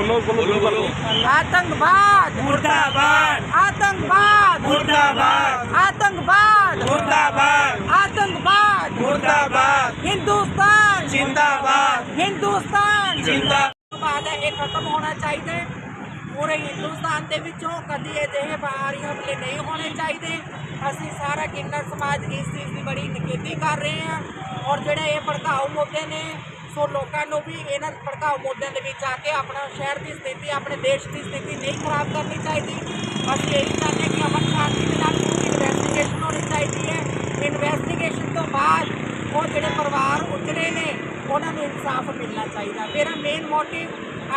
ਬੋਲੋ ਬੋਲੋ ਬੋਲੋ आतंकवाद मुर्दाबाद आतंकवाद मुर्दाबाद आतंकवाद मुर्दाबाद आतंकवाद मुर्दाबाद हिंदुस्तान जिंदाबाद हिंदुस्तान जिंदा ਬਾਤ ਹੈ ਇਹ ਖਤਮ ਹੋਣਾ ਚਾਹੀਦਾ ਹੈ ਪੂਰੇ ਹਿੰਦੁਸਤਾਨ ਦੇ ਵਿੱਚੋਂ ਕਦੀ ਅਜਿਹੇ ਬਾਹਰੀ ਹਮਲੇ ਨਹੀਂ ਹੋਣੇ ਚਾਹੀਦੇ ਅਸੀਂ ਸਾਰਾ ਕਿੰਨਰ ਸਮਾਜ ਇਸ ਚੀਜ਼ ਦੀ ਬੜੀ ਨਿਖੇਧੀ ਕਰ ਰਹੇ ਹਾਂ ਔਰ ਜਿਹੜੇ ਇਹ ਭੜਕਾਊ ਮੁੱਦੇ ਨੇ ਸੋ ਲੋਕਾਂ ਨੂੰ ਵੀ ਇਹਨਾਂ ਭੜਕਾਊ ਮੁੱਦਿਆਂ ਦੇ ਵਿੱਚ ਆ ਕੇ ਆਪਣਾ ਸ਼ਹਿਰ ਦੀ ਸਥਿਤੀ, ਆਪਣੇ ਦੇਸ਼ ਦੀ ਸਥਿਤੀ ਨਹੀਂ ਖਰਾਬ ਕਰਨੀ ਚਾਹੀਦੀ। ਅਸੀਂ ਇਹ ਚਾਹੁੰਦੇ ਹਾਂ ਕਿ ਅਮਨ ਸ਼ਾਂਤੀ ਦੇ ਨਾਲ ਪੂਰੀ ਇਨਵੈਸਟੀਗੇਸ਼ਨ ਹੋਣੀ ਚਾਹੀਦੀ ਹੈ। ਇਨਵੈਸਟੀਗੇਸ਼ਨ ਤੋਂ ਬਾਅਦ ਉਹ ਜਿਹੜੇ ਪਰਿਵਾਰ ਉਜੜੇ ਨੇ, ਉਹਨਾਂ ਨੂੰ ਇਨਸਾਫ ਮਿਲਣਾ ਚਾਹੀਦਾ। ਮੇਰਾ ਮੇਨ ਮੋਟਿਵ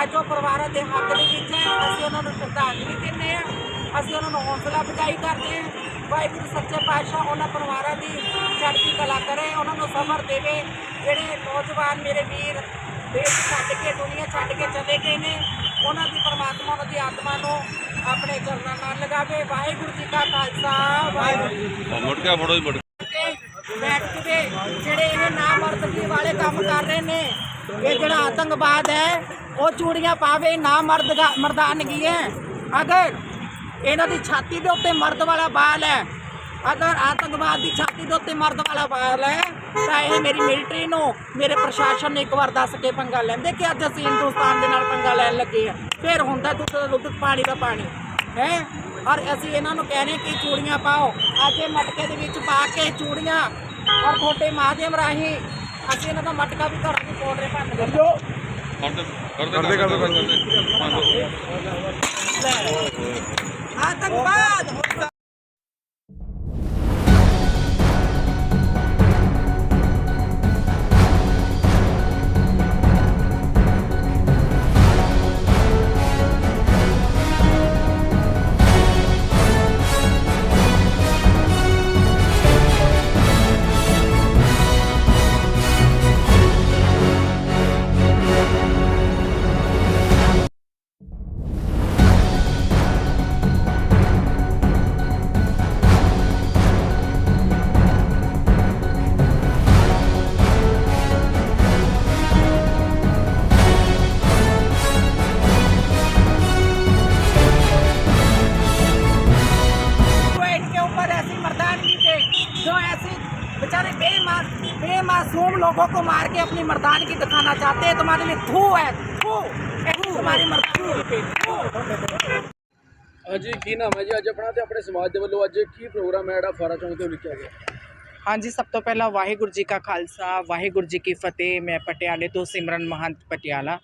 ਅੱਜ ਉਹ ਪਰਿਵਾਰਾਂ ਦੇ ਹੱਕ ਦੇ ਵਿੱਚ ਹੈ। ਅਸੀਂ ਉਹਨਾਂ ਨੂੰ ਸ਼ਰਧਾਂਜਲੀ ਦਿੰਦੇ ਹਾਂ। ਅਸੀਂ ਉਹਨਾਂ ਨੂੰ ਹੌਸਲਾ ਅਫਜ਼ਾਈ ਕਰਦੇ ਹਾਂ। ਵਾਹਿਗੁਰੂ ਸੱਚੇ ਪਾਤਸ਼ਾਹ ਉਹਨਾਂ ਪਰਿਵਾਰਾਂ ਦੀ ਚੜ੍ਹਦੀ ਕਲਾ ਕਰੇ ਉਹਨਾਂ ਨੂੰ ਸਬਰ ਦੇਵੇ। ਜਿਹੜੇ ਨੌਜਵਾਨ ਮੇਰੇ ਵੀਰ ਦੇਸ਼ ਛੱਡ ਕੇ ਦੁਨੀਆ ਛੱਡ ਕੇ ਚਲੇ ਗਏ ਨੇ ਉਹਨਾਂ ਦੀ ਪਰਮਾਤਮਾ ਉਹਨਾਂ ਦੀ ਆਤਮਾ ਨੂੰ ਆਪਣੇ ਚਰਨਾਂ ਨਾਲ ਲਗਾਵੇ। ਵਾਹਿਗੁਰੂ ਜੀ ਕਾ ਖਾਲਸਾ ਵਾਹਿਗੁਰੂ ਜੀ ਕੀ ਬੈਠ ਕੇ ਜਿਹੜੇ ਇਹ ਨਾਮਰਦਗੀ ਵਾਲੇ ਕੰਮ ਕਰ ਰਹੇ ਨੇ ਇਹ ਜਿਹੜਾ ਆਤੰਕਵਾਦ ਹੈ ਉਹ ਚੂੜੀਆਂ ਪਾਵੇ ਨਾ ਮਰਦ ਮਰਦਾਨਗੀ ਹੈ। ਅਗਰ ਇਹਨਾਂ ਦੀ ਛਾਤੀ ਦੇ ਉੱਤੇ ਮਰਦ ਵਾਲਾ ਬਾਲ ਹੈ। ਅਗਰ ਆਤੰਕਵਾਦ ਦੀ ਛਾਤੀ ਦੇ ਉੱਤੇ ਮਰਦ ਵਾਲਾ ਬਾਲ ਹੈ। ਤਾਂ ਇਹ ਮੇਰੀ ਮਿਲਟਰੀ ਨੂੰ ਮੇਰੇ ਪ੍ਰਸ਼ਾਸਨ ਨੇ ਇੱਕ ਵਾਰ ਦੱਸ ਕੇ ਪੰਗਾ ਲੈਂਦੇ ਕਿ ਅੱਜ ਅਸੀਂ ਹਿੰਦੁਸਤਾਨ ਦੇ ਨਾਲ ਪੰਗਾ ਲੈਣ ਲੱਗੇ ਆ ਫਿਰ ਹੁੰਦਾ ਦੁੱਧ ਦਾ ਦੁੱਧ ਪਾਣੀ ਦਾ ਪਾਣੀ ਹੈ? ਔਰ ਅਸੀਂ ਇਹਨਾਂ ਨੂੰ ਕਹਿੰਦੇ ਕਿ ਚੂੜੀਆਂ ਪਾਓ। ਅੱਜ ਇਹ ਮਟਕੇ ਦੇ ਵਿੱਚ ਪਾ ਕੇ ਚੂੜੀਆਂ ਔਰ ਤੁਹਾਡੇ ਮਾਧਿਅਮ ਰਾਹੀਂ ਅਸੀਂ ਇਹਨਾਂ ਦਾ ਮਟਕਾ ਵੀ ਘਰਾਂ ਦੀ ਪੋੜਰੇ ਭੰਨ ਦਿਓ ਕਰਦੇ ਕਰਦੇ ਕਰਦੇ ਆਤੰਕਵਾਦ बेमासूम लोगों को मार के अपनी मर्दानगी दिखाना चाहते हैं तुम्हारे लिए थू है थू ऐसी तुम्हारी मर्दानगी पे थू ਹਾਂਜੀ ਕੀ ਨਾਮ ਹੈ ਜੀ ਅੱਜ ਆਪਣਾ ਤੇ ਆਪਣੇ ਸਮਾਜ ਦੇ ਵੱਲੋਂ ਅੱਜ ਕੀ ਪ੍ਰੋਗਰਾਮ ਹੈ ਜਿਹੜਾ ਫਾਰਾ ਚੌਂਕ ਤੇ ਲਿਖਿਆ ਗਿਆ ਹਾਂਜੀ ਸਭ ਤੋਂ ਪਹਿਲਾਂ ਵਾਹਿਗੁਰੂ ਜੀ ਕਾ ਖਾਲਸਾ ਵਾਹਿਗੁਰੂ ਜੀ ਕੀ ਫਤਿਹ ਮੈਂ ਪਟਿਆਲੇ ਤੋਂ ਸਿਮਰਨ ਮਹੰਤ ਪਟਿਆਲਾ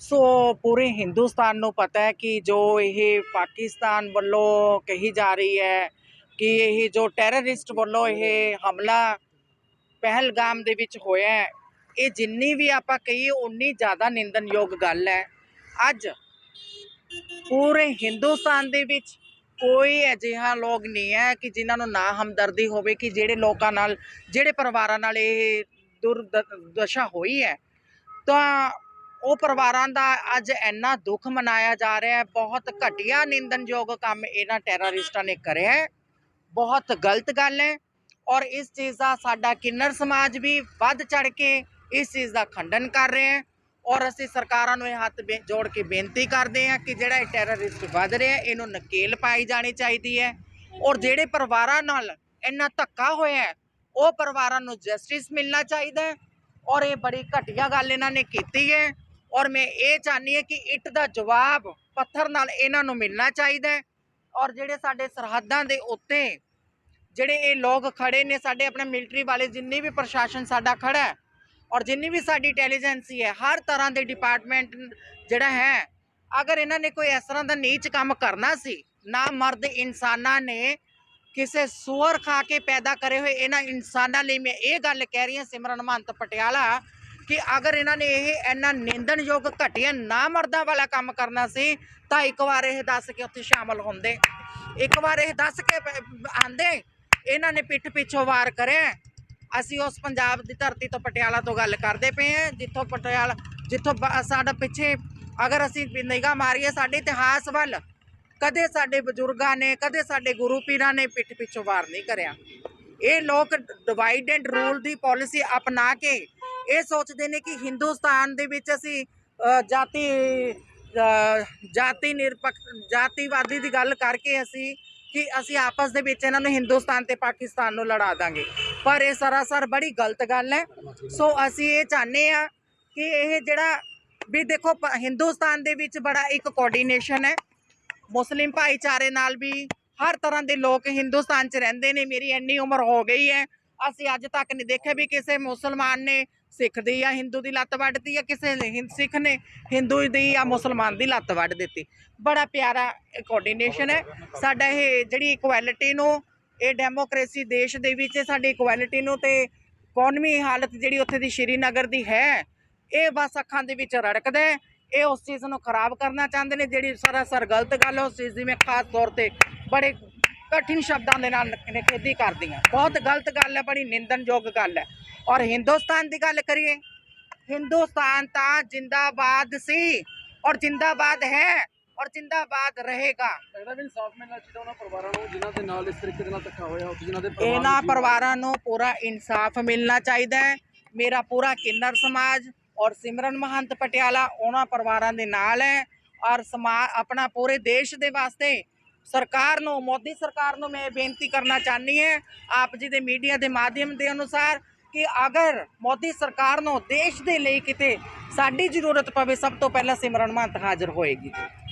ਸੋ ਪੂਰੇ ਹਿੰਦੁਸਤਾਨ ਨੂੰ ਪਤਾ ਹੈ ਕਿ ਜੋ ਇਹ ਪਾਕਿਸਤਾਨ ਵੱਲੋਂ ਕਹੀ ਜਾ ਰਹੀ ਹੈ ਕਿ ਇਹ ਜੋ ਟੈਰਰਿਸਟ ਵੱਲੋਂ ਇਹ ਹਮਲਾ ਪਹਿਲਗਾਮ ਦੇ ਵਿੱਚ ਹੋਇਆ ਹੈ। ਇਹ ਜਿੰਨੀ ਵੀ ਆਪਾਂ ਕਹੀਏ ਉਨੀ ਜ਼ਿਆਦਾ ਨਿੰਦਨਯੋਗ ਗੱਲ ਹੈ। ਅੱਜ ਪੂਰੇ ਹਿੰਦੁਸਤਾਨ ਦੇ ਵਿੱਚ ਕੋਈ ਅਜਿਹਾ ਲੋਕ ਨਹੀਂ ਹੈ ਕਿ ਜਿਨ੍ਹਾਂ ਨੂੰ ਨਾ ਹਮਦਰਦੀ ਹੋਵੇ ਕਿ ਜਿਹੜੇ ਲੋਕਾਂ ਨਾਲ, ਜਿਹੜੇ ਪਰਿਵਾਰਾਂ ਨਾਲ ਇਹ ਦੁਰਦਸ਼ਾ ਹੋਈ ਹੈ। ਤਾਂ ਉਹ ਪਰਿਵਾਰਾਂ ਦਾ ਅੱਜ ਇੰਨਾ ਦੁੱਖ ਮਨਾਇਆ ਜਾ ਰਿਹਾ ਹੈ। ਬਹੁਤ ਘਟੀਆ ਨਿੰਦਨਯੋਗ ਕੰਮ ਇਹਨਾਂ ਟੈਰਰਿਸਟਾਂ ਨੇ ਕਰਿਆ ਹੈ। ਬਹੁਤ ਗਲਤ ਗੱਲ ਹੈ। ਔਰ ਇਸ ਚੀਜ਼ ਦਾ ਸਾਡਾ ਕਿੰਨਰ ਸਮਾਜ ਵੀ ਵੱਧ ਚੜ ਕੇ ਇਸ ਚੀਜ਼ ਦਾ ਖੰਡਨ ਕਰ ਰਿਹਾ ਹੈ। ਔਰ ਅਸੀਂ ਸਰਕਾਰਾਂ ਨੂੰ ਇਹ ਹੱਥ ਬੇ- ਜੋੜ ਕੇ ਬੇਨਤੀ ਕਰਦੇ ਹਾਂ ਕਿ ਜਿਹੜਾ ਇਹ ਟੈਰਰਿਸਟ ਵੱਧ ਰਿਹਾ ਇਹਨੂੰ ਨਕੇਲ ਪਾਈ ਜਾਣੀ ਚਾਹੀਦੀ ਹੈ। ਔਰ ਜਿਹੜੇ ਪਰਿਵਾਰਾਂ ਨਾਲ ਇੰਨਾ ਧੱਕਾ ਹੋਇਆ ਹੈ, ਉਹ ਪਰਿਵਾਰਾਂ ਨੂੰ ਜਸਟਿਸ ਮਿਲਣਾ ਚਾਹੀਦਾ ਹੈ। ਔਰ ਇਹ ਬੜੀ ਘਟੀਆ ਗੱਲ ਇਹਨਾਂ ਨੇ ਕੀਤੀ ਹੈ। ਔਰ ਮੈਂ ਇਹ ਚਾਹਨੀ ਹਾਂ ਕਿ ਇੱਟ ਦਾ ਜਵਾਬ ਪੱਥਰ ਨਾਲ ਇਹਨਾਂ ਨੂੰ ਮਿਲਣਾ ਚਾਹੀਦਾ ਹੈ। ਔਰ ਜਿਹੜੇ ਸਾਡੇ ਸਰਹੱਦਾਂ ਦੇ ਉੱਤੇ ਜਿਹੜੇ ਇਹ ਲੋਕ ਖੜੇ ਨੇ ਸਾਡੇ ਆਪਣੇ ਮਿਲਟਰੀ ਵਾਲੇ, ਜਿੰਨੀ ਵੀ ਪ੍ਰਸ਼ਾਸਨ ਸਾਡਾ ਖੜਾ ਹੈ ਔਰ ਜਿੰਨੀ ਵੀ ਸਾਡੀ ਇੰਟੈਲੀਜੈਂਸੀ ਹੈ, ਹਰ ਤਰ੍ਹਾਂ ਦੇ ਡਿਪਾਰਟਮੈਂਟ ਜਿਹੜਾ ਹੈ, ਅਗਰ ਇਹਨਾਂ ਨੇ ਕੋਈ ਇਸ ਤਰ੍ਹਾਂ ਦਾ ਨੀਚ ਕੰਮ ਕਰਨਾ ਸੀ, ਨਾ ਮਰਦ ਇਨਸਾਨਾਂ ਨੇ ਕਿਸੇ ਸੂਅਰ ਖਾ ਕੇ ਪੈਦਾ ਕਰੇ ਹੋਏ ਇਹਨਾਂ ਇਨਸਾਨਾਂ ਲਈ ਮੈਂ ਇਹ ਗੱਲ ਕਹਿ ਰਹੀ ਹਾਂ, ਸਿਮਰਨ ਮਹੰਤ ਪਟਿਆਲਾ, ਕਿ ਅਗਰ ਇਹਨਾਂ ਨੇ ਇਹ ਇੰਨਾ ਨਿੰਦਣਯੋਗ ਘਟੀਆ ਨਾ ਮਰਦਾਂ ਵਾਲਾ ਕੰਮ ਕਰਨਾ ਸੀ, ਤਾਂ ਇੱਕ ਵਾਰ ਇਹ ਦੱਸ ਕੇ ਉੱਥੇ ਸ਼ਾਮਲ ਹੁੰਦੇ। ਇੱਕ ਵਾਰ ਇਹ ਦੱਸ ਕੇ ਪ- ਆਂਦੇ ਇਹਨਾਂ ਨੇ ਪਿੱਠ ਪਿੱਛੋਂ ਵਾਰ ਕਰਿਆ। ਅਸੀਂ ਉਸ ਪੰਜਾਬ ਦੀ ਧਰਤੀ ਤੋਂ ਪਟਿਆਲਾ ਤੋਂ ਗੱਲ ਕਰਦੇ ਪਏ ਹਾਂ, ਜਿੱਥੋਂ ਪਟਿਆਲਾ, ਜਿੱਥੋਂ ਬ- ਸਾਡਾ ਪਿੱਛੇ, ਅਗਰ ਅਸੀਂ ਨਿਗਾਹ ਮਾਰੀਏ, ਸਾਡੇ ਇਤਿਹਾਸ ਵੱਲ, ਕਦੇ ਸਾਡੇ ਬਜ਼ੁਰਗਾਂ ਨੇ, ਕਦੇ ਸਾਡੇ ਗੁਰੂ ਪੀਰਾਂ ਨੇ ਪਿੱਠ ਪਿੱਛੋਂ ਵਾਰ ਨਹੀਂ ਕਰਿਆ। ਇਹ ਲੋਕ ਡਿਵਾਈਡ ਐਂਡ ਰੂਲ ਦੀ ਪਾਲਿਸੀ ਅਪਣਾ ਕੇ, ਇਹ ਸੋਚਦੇ ਨੇ ਕਿ ਹਿੰਦੁਸਤਾਨ ਦੇ ਵਿੱਚ ਅਸੀਂ ਜਾਤੀ ਜਾਤੀ ਨਿਰਪੱਖ, ਜਾਤੀਵਾਦੀ ਦੀ ਗੱਲ ਕਰਕੇ ਅਸੀਂ ਕਿ ਅਸੀਂ ਆਪਸ ਦੇ ਵਿੱਚ ਇਹਨਾਂ ਨੂੰ ਹਿੰਦੁਸਤਾਨ ਤੇ ਪਾਕਿਸਤਾਨ ਨੂੰ ਲੜਾ ਦਾਂਗੇ। ਪਰ ਇਹ ਸਰਾਸਰ ਬੜੀ ਗਲਤ ਗੱਲ ਹੈ। ਸੋ ਅਸੀਂ ਇਹ ਚਾਹੁੰਦੇ ਆ ਕਿ ਇਹ ਜਿਹੜਾ ਵੀ ਦੇਖੋ ਹਿੰਦੁਸਤਾਨ ਦੇ ਵਿੱਚ ਬੜਾ ਇੱਕ ਕੋਆਰਡੀਨੇਸ਼ਨ ਹੈ। ਮੁਸਲਿਮ ਭਾਈਚਾਰੇ ਨਾਲ ਵੀ ਹਰ ਤਰ੍ਹਾਂ ਦੇ ਲੋਕ ਹਿੰਦੁਸਤਾਨ 'ਚ ਰਹਿੰਦੇ ਨੇ। ਮੇਰੀ ਇੰਨੀ ਉਮਰ ਹੋ ਗਈ ਹੈ। ਅਸੀਂ ਅੱਜ ਤੱਕ ਨਹੀਂ ਦੇਖਿਆ ਵੀ ਕਿਸੇ ਮੁਸਲਮਾਨ ਨੇ ਸਿੱਖ ਦੀ ਜਾਂ ਹਿੰਦੂ ਦੀ ਲੱਤ ਵੱਢਤੀ ਜਾਂ ਕਿਸੇ ਨੇ ਹਿੰਦ ਸਿੱਖ ਨੇ, ਹਿੰਦੂ ਦੀ ਜਾਂ ਮੁਸਲਮਾਨ ਦੀ ਲੱਤ ਵੱਢ ਦਿੱਤੀ। ਬੜਾ ਪਿਆਰਾ ਕੋਆਰਡੀਨੇਸ਼ਨ ਹੈ। ਸਾਡਾ ਇਹ ਜਿਹੜੀ ਇਕੁਐਲਿਟੀ ਨੂੰ, ਇਹ ਡੈਮੋਕ੍ਰੇਸੀ ਦੇਸ਼ ਦੇ ਵਿੱਚ ਸਾਡੀ ਇਕੁਐਲਿਟੀ ਨੂੰ ਤੇ ਇਕਨੋਮੀ ਹਾਲਤ ਜਿਹੜੀ ਉੱਥੇ ਦੀ ਸ਼੍ਰੀਨਗਰ ਦੀ ਹੈ, ਇਹ ਬਸ ਅੱਖਾਂ ਦੇ ਵਿੱਚ ਰੜਕਦਾ ਹੈ। ਇਹ ਉਸ ਚੀਜ਼ ਨੂੰ ਖਰਾਬ ਕਰਨਾ ਚਾਹੁੰਦੇ ਨੇ, ਜਿਹੜੀ ਸਰਾਸਰ ਗਲਤ ਗੱਲ ਹੈ ਉਸ ਚੀਜ਼ ਦੀ ਮੈਂ ਖਾਸ ਤੌਰ ਤੇ ਬੜੇ ਕਠਿਨ ਸ਼ਬਦਾਂ ਦੇ ਨਾਲ ਨਿਖੇਧੀ ਕਰਦੀ ਹਾਂ। ਬਹੁਤ ਗਲਤ ਗੱਲ ਹੈ, ਬੜੀ ਨਿੰਦਨਯੋਗ ਗੱਲ ਹੈ। ਔਰ ਹਿੰਦੁਸਤਾਨ ਦੀ ਗੱਲ ਕਰੀਏ ਹਿੰਦੁਸਤਾਨ ਤਾਂ ਜਿੰਦਾਬਾਦ ਸੀ ਔਰ ਜਿੰਦਾਬਾਦ ਹੈ ਔਰ ਜਿੰਦਾਬਾਦ ਰਹੇਗਾ ਲੱਗਦਾ ਵੀ ਇਨਸਾਫ ਮਿਲਣਾ ਚਾਹੀਦਾ ਉਹਨਾਂ ਪਰਿਵਾਰਾਂ ਨੂੰ ਜਿਨ੍ਹਾਂ ਦੇ ਨਾਲ ਇਸ ਤਰੀਕੇ ਦੇ ਨਾਲ ਧੱਕਾ ਹੋਇਆ ਉਹ ਜਿਨ੍ਹਾਂ ਦੇ ਪਰਿਵਾਰ ਇਹਨਾਂ ਨੂੰ ਜੀਵਨ- ਪਰਿਵਾਰਾਂ ਨੂੰ ਪੂਰਾ ਇਨਸਾਫ ਮਿਲਣਾ ਚਾਹੀਦਾ ਹੈ ਮੇਰਾ ਪੂਰਾ ਕਿੰਨਰ ਸਮਾਜ ਔਰ ਸਿਮਰਨ ਮਹੰਤ ਪਟਿਆਲਾ ਉਹਨਾਂ ਪਰਿਵਾਰਾਂ ਦੇ ਨਾਲ ਹੈ ਔਰ ਸਮਾ ਆਪਣਾ ਪੂਰੇ ਦੇਸ਼ ਦੇ ਵਾਸਤੇ ਸਰਕਾਰ ਨੂੰ ਮੋਦੀ ਸਰਕਾਰ ਨੂੰ ਮੈਂ ਇਹ ਬੇਨਤੀ ਕਰਨਾ ਚਾਹਨੀ ਹੈ ਆਪ ਜੀ ਦੇ ਮੀਡੀਆ ਦੇ ਮਾਧਿਅਮ ਦੇ ਅਨੁਸਾਰ ਕਿ ਅਗਰ ਮੋਦੀ ਸਰਕਾਰ ਨੂੰ ਦੇਸ਼ ਦੇ ਲਈ ਕਿਤੇ ਸਾਡੀ ਜ਼ਰੂਰਤ ਪਵੇ, ਸਭ ਤੋਂ ਪਹਿਲਾਂ ਸਿਮਰਨ ਮਹੰਤ ਹਾਜ਼ਰ ਹੋਏਗੀ। ਜੀ